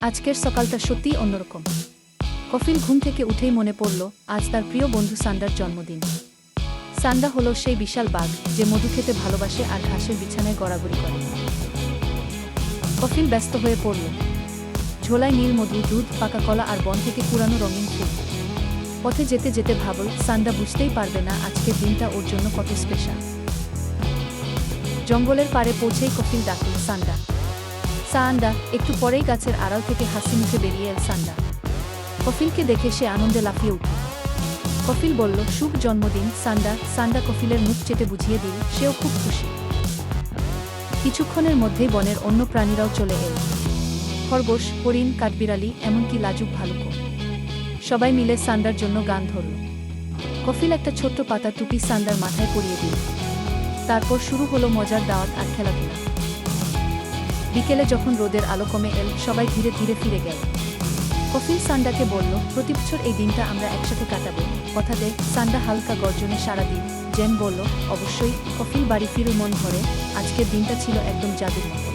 আজকের সকালটা সত্যিই অন্যরকম। কফিল ঘুম থেকে উঠেই মনে পড়ল, আজ তার প্রিয় বন্ধু সান্ডার জন্মদিন। সান্ডা হলো সেই বিশাল বাঘ যে মধু খেতে ভালোবাসে আর ঘাসের বিছানায় গড়াগড়ি করে। কফিল ব্যস্ত হয়ে পড়ল। ঝোলায় নীল মধু, দুধ, পাকা কলা আর বন থেকে পুরানো রঙিন ফুল। পথে যেতে যেতে ভাবল, সান্ডা বুঝতেই পারবে না আজকের দিনটা ওর জন্য কত স্পেশাল জঙ্গলের পাড়ে পৌঁছেই কফিল ডাকল সান্ডা। সান্ডা একটু পরেই গাছের আড়াল থেকে হাসি মুখে বেরিয়ে এল সান্ডা। কফিলকে দেখে সে আনন্দে লাফিয়ে উঠল। কফিল বলল, শুভ জন্মদিন, সান্ডা। সান্ডা কফিলের মুখ চেটে বুঝিয়ে দিল, সেও খুব খুশি। কিছুক্ষণের মধ্যেই বনের অন্য প্রাণীরাও চলে এল। খরগোশ, হরিণ, কাঠবিড়ালি, এমনকি লাজুক ভালুকও। সবাই মিলে সান্ডার জন্য গান ধরল। কফিল একটা ছোট্ট পাতা টুপি সান্ডার মাথায় পরিয়ে দিল। তারপর শুরু হলো মজার দাওয়াত আর খেলাধুলা। বিকেলে যখন রোদের আলো কমে এল, সবাই ধীরে ধীরে ফিরে গেল। কফিল সান্ডাকে বলল, প্রতি বছর এই দিনটা আমরা একসাথে কাটাবো। কথা দে সান্ডা হালকা গর্জনে সারা দিন জেন বলল, অবশ্যই, কফিল বাড়ি ফিরু মন ভরে। আজকের দিনটা ছিল একদম জাদুর মতো।